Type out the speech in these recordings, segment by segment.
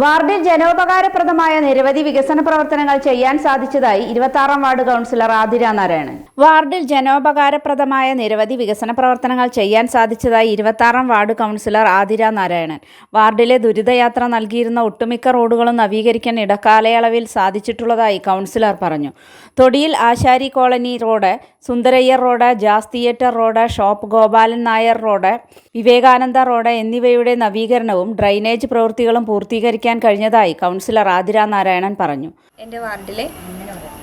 വാർഡിൽ ജനോപകാരപ്രദമായ നിരവധി വികസന പ്രവർത്തനങ്ങൾ ചെയ്യാൻ സാധിച്ചതായി ഇരുപത്താറാം വാർഡ് കൗൺസിലർ ആതിര നാരായണൻ. വാർഡിൽ ജനോപകാരപ്രദമായ നിരവധി വികസന പ്രവർത്തനങ്ങൾ ചെയ്യാൻ സാധിച്ചതായി ഇരുപത്താറാം വാർഡ് കൗൺസിലർ ആതിര നാരായണൻ. വാർഡിലെ ദുരിതയാത്ര നൽകിയിരുന്ന ഒട്ടുമിക്ക റോഡുകളും നവീകരിക്കാൻ ഇടക്കാലയളവിൽ സാധിച്ചിട്ടുള്ളതായി കൗൺസിലർ പറഞ്ഞു. തൊടിയിൽ Ashari colony road Sundarayyar road Jazz theatre road shop Gopalan Nair road Vivekananda road എന്നിവയുടെ നവീകരണവും ഡ്രൈനേജ് പ്രവൃത്തികളും പൂർത്തീകരിക്കാൻ കഴിഞ്ഞതായി കൗൺസിലർ ആതിര നാരായണൻ പറഞ്ഞു. എന്റെ വാർഡിലെ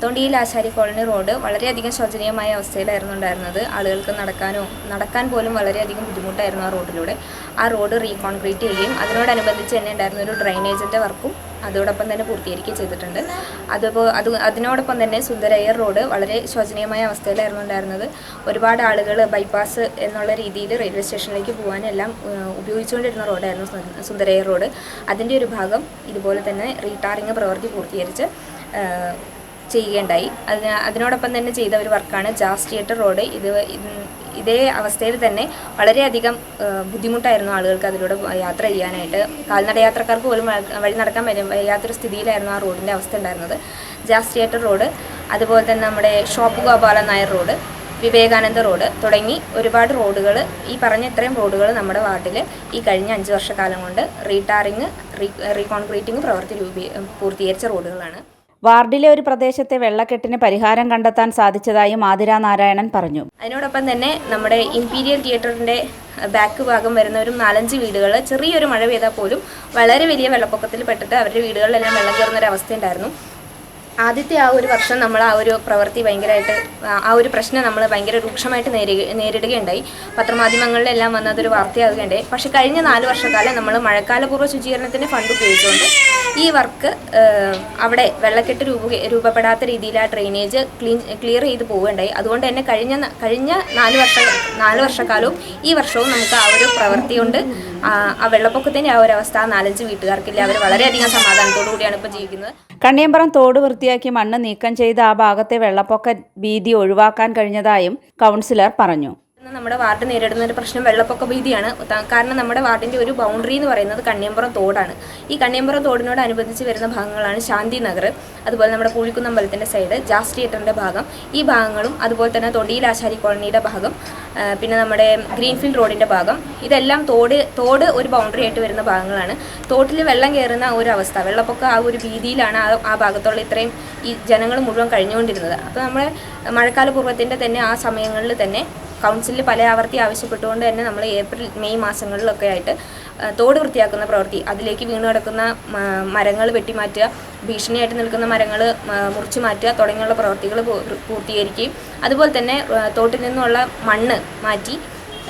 തൊണ്ടിയിൽ ആശാരി കോളനി റോഡ് വളരെയധികം ശോചനീയമായ അവസ്ഥയിലായിരുന്നു ഉണ്ടായിരുന്നത്. ആളുകൾക്ക് നടക്കാനോ നടക്കാൻ പോലും വളരെയധികം ബുദ്ധിമുട്ടായിരുന്നു ആ റോഡിലൂടെ. ആ റോഡ് റീകോൺക്രീറ്റ് ചെയ്യുകയും അതിനോടനുബന്ധിച്ച് തന്നെ ഉണ്ടായിരുന്ന ഒരു ഡ്രൈനേജിന്റെ വർക്കും അതോടൊപ്പം തന്നെ പൂർത്തീകരിക്കുകയും ചെയ്തിട്ടുണ്ട്. അതുപോ അത് അതിനോടൊപ്പം തന്നെ സുന്ദരയ്യർ റോഡ് വളരെ ശോചനീയമായ അവസ്ഥയിലായിരുന്നു ഉണ്ടായിരുന്നത്. ഒരുപാട് ആളുകൾ ബൈപ്പാസ് എന്നുള്ള രീതിയിൽ റെയിൽവേ സ്റ്റേഷനിലേക്ക് പോകാനെല്ലാം ഉപയോഗിച്ചുകൊണ്ടിരുന്ന റോഡായിരുന്നു സുന്ദരയ്യർ റോഡ്. അതിന്റെ ഒരു ഭാഗം ഇതുപോലെ തന്നെ റീടാറിങ് പ്രവൃത്തി പൂർത്തീകരിച്ച് ചെയ്യുകയുണ്ടായി. അതിന് അതിനോടൊപ്പം തന്നെ ചെയ്ത ഒരു വർക്കാണ് ജാസ് തിയേറ്റർ റോഡ്. ഇത് ഇത് അവസ്ഥയിൽ തന്നെ വളരെയധികം ബുദ്ധിമുട്ടായിരുന്നു ആളുകൾക്ക് അതിലൂടെ യാത്ര ചെയ്യാനായിട്ട്. കാൽനട യാത്രക്കാർക്ക് പോലും വഴി നടക്കാൻ വയ്യ- വയ്യാത്തൊരു സ്ഥിതിയിലായിരുന്നു ആ റോഡിന്റെ അവസ്ഥ ഉണ്ടായിരുന്നത്. ജാസ് തിയേറ്റർ റോഡ് അതുപോലെ തന്നെ നമ്മുടെ shop Gopala Nair road Vivekananda road തുടങ്ങി ഒരുപാട് റോഡുകൾ ഈ പറഞ്ഞ ഇത്രയും റോഡുകൾ നമ്മുടെ വാർഡിൽ ഈ കഴിഞ്ഞ അഞ്ച് വർഷക്കാലം കൊണ്ട് റീടാറിങ് റീ റീകോൺക്രീറ്റിംഗ് പ്രവൃത്തി രൂപീ പൂർത്തീകരിച്ച റോഡുകളാണ്. വാർഡിലെ ഒരു പ്രദേശത്തെ വെള്ളക്കെട്ടിന് പരിഹാരം കണ്ടെത്താൻ സാധിച്ചതായും ആതിര നാരായണൻ പറഞ്ഞു. അതിനോടൊപ്പം തന്നെ നമ്മുടെ ഇമ്പീരിയൽ തിയേറ്ററിന്റെ ബാക്ക് ഭാഗം വരുന്ന ഒരു നാലഞ്ച് വീടുകൾ ചെറിയൊരു മഴ പെയ്താൽ പോലും വളരെ വലിയ വെള്ളപ്പൊക്കത്തിൽ പെട്ടിട്ട് അവരുടെ വീടുകളിലെല്ലാം വെള്ളം കയറുന്ന ഒരു അവസ്ഥയുണ്ടായിരുന്നു. ആദ്യത്തെ ആ ഒരു വർഷം നമ്മൾ ആ ഒരു പ്രവൃത്തി ഭയങ്കരമായിട്ട് ആ- ഒരു പ്രശ്നം നമ്മൾ ഭയങ്കര രൂക്ഷമായിട്ട് നേരി നേരിടുകയുണ്ടായി. പത്രമാധ്യമങ്ങളിലെല്ലാം വന്ന അതൊരു വാർത്തയാവുകയുണ്ടായി. പക്ഷേ കഴിഞ്ഞ നാല് വർഷക്കാലം നമ്മൾ മഴക്കാലപൂർവ ശുചീകരണത്തിന്റെ ഫണ്ട് ഉപയോഗിച്ചുകൊണ്ട് ഈ വർക്ക് അവിടെ വെള്ളക്കെട്ട് രൂപ രൂപപ്പെടാത്ത രീതിയിൽ ആ ഡ്രെയിനേജ് ക്ലീൻ ക്ലിയർ ചെയ്ത് പോവുകയുണ്ടായി. അതുകൊണ്ട് തന്നെ കഴിഞ്ഞ കഴിഞ്ഞ നാല് വർഷ നാല് വർഷക്കാലവും ഈ വർഷവും നമുക്ക് ആ ഒരു പ്രവൃത്തി കൊണ്ട് ആ വെള്ളപ്പൊക്കത്തിന്റെ ആ ഒരു അവസ്ഥ നാലഞ്ച് വീട്ടുകാർക്കില്ല. അവർ വളരെയധികം സമാധാനത്തോടു കൂടിയാണ് ഇപ്പോൾ ജീവിക്കുന്നത്. കണ്ണിയമ്പറം തോട് വൃത്തിയാക്കി മണ്ണ് നീക്കം ചെയ്ത് ആ ഭാഗത്തെ വെള്ളപ്പൊക്ക ഭീതി ഒഴിവാക്കാൻ കഴിഞ്ഞതായും കൗൺസിലർ പറഞ്ഞു നമ്മുടെ വാർഡ് നേരിടുന്ന ഒരു പ്രശ്നം വെള്ളപ്പൊക്ക ഭീതിയാണ്. കാരണം നമ്മുടെ വാർഡിന്റെ ഒരു ബൗണ്ടറി എന്ന് പറയുന്നത് കണ്ണിയമ്പുറം തോടാണ്. ഈ കണ്ണിയമ്പുറം തോടിനോട് അനുബന്ധിച്ച് വരുന്ന ഭാഗങ്ങളാണ് ശാന്തി നഗർ അതുപോലെ നമ്മുടെ പൂഴിക്കുന്നമ്പലത്തിന്റെ സൈഡ് ജാസ് ഭാഗം. ഈ ഭാഗങ്ങളും അതുപോലെ തന്നെ തൊടിയിൽ ആശാരി കോളനിയുടെ ഭാഗം പിന്നെ നമ്മുടെ ഗ്രീൻഫീൽഡ് റോഡിന്റെ ഭാഗം. ഇതെല്ലാം തോട് തോട് ഒരു ബൗണ്ടറി ആയിട്ട് വരുന്ന ഭാഗങ്ങളാണ്. തോട്ടിൽ വെള്ളം കയറുന്ന ഒരു അവസ്ഥ വെള്ളപ്പൊക്ക ആ ഒരു ഭീതിയിലാണ് ആ ഭാഗത്തുള്ള ഇത്രയും ഈ ജനങ്ങൾ മുഴുവൻ കഴിഞ്ഞുകൊണ്ടിരുന്നത്. അപ്പോൾ നമ്മുടെ മഴക്കാല പൂർവത്തിന്റെ തന്നെ ആ സമയങ്ങളിൽ തന്നെ കൗൺസിലിൽ പല ആവർത്തി ആവശ്യപ്പെട്ടുകൊണ്ട് തന്നെ നമ്മൾ ഏപ്രിൽ മെയ് മാസങ്ങളിലൊക്കെ ആയിട്ട് തോട് വൃത്തിയാക്കുന്ന പ്രവൃത്തി അതിലേക്ക് വീണ് കിടക്കുന്ന മരങ്ങൾ വെട്ടിമാറ്റുക ഭീഷണിയായിട്ട് നിൽക്കുന്ന മരങ്ങൾ മുറിച്ചു മാറ്റുക തുടങ്ങിയുള്ള പ്രവൃത്തികൾ പൂർത്തീകരിക്കുകയും അതുപോലെ തന്നെ തോട്ടിൽ നിന്നുള്ള മണ്ണ് മാറ്റി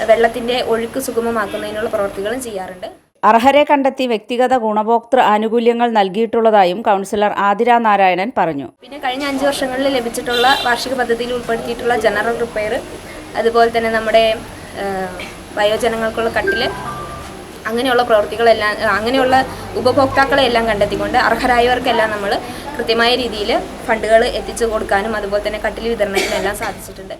വെള്ളത്തിന്റെ ഒഴുക്ക് സുഗമമാക്കുന്നതിനുള്ള പ്രവൃത്തികളും ചെയ്യാറുണ്ട്. അർഹരെ കണ്ടെത്തി വ്യക്തിഗത ഗുണഭോക്തൃ ആനുകൂല്യങ്ങൾ നൽകിയിട്ടുള്ളതായും കൗൺസിലർ ആതിര നാരായണൻ പറഞ്ഞു. പിന്നെ കഴിഞ്ഞ അഞ്ച് വർഷങ്ങളിൽ ലഭിച്ചിട്ടുള്ള വാർഷിക പദ്ധതിയിൽ ഉൾപ്പെടുത്തിയിട്ടുള്ള ജനറൽ റിപ്പയർ അതുപോലെ തന്നെ നമ്മുടെ വയോജനങ്ങൾക്കുള്ള കട്ടിൽ അങ്ങനെയുള്ള പ്രവൃത്തികളെല്ലാം അങ്ങനെയുള്ള ഉപഭോക്താക്കളെ എല്ലാം കണ്ടെത്തിക്കൊണ്ട് അർഹരായവർക്കെല്ലാം നമ്മൾ കൃത്യമായ രീതിയിൽ ഫണ്ടുകൾ എത്തിച്ചു കൊടുക്കാനും അതുപോലെ തന്നെ കട്ടിൽ വിതരണത്തിനെല്ലാം സാധിച്ചിട്ടുണ്ട്.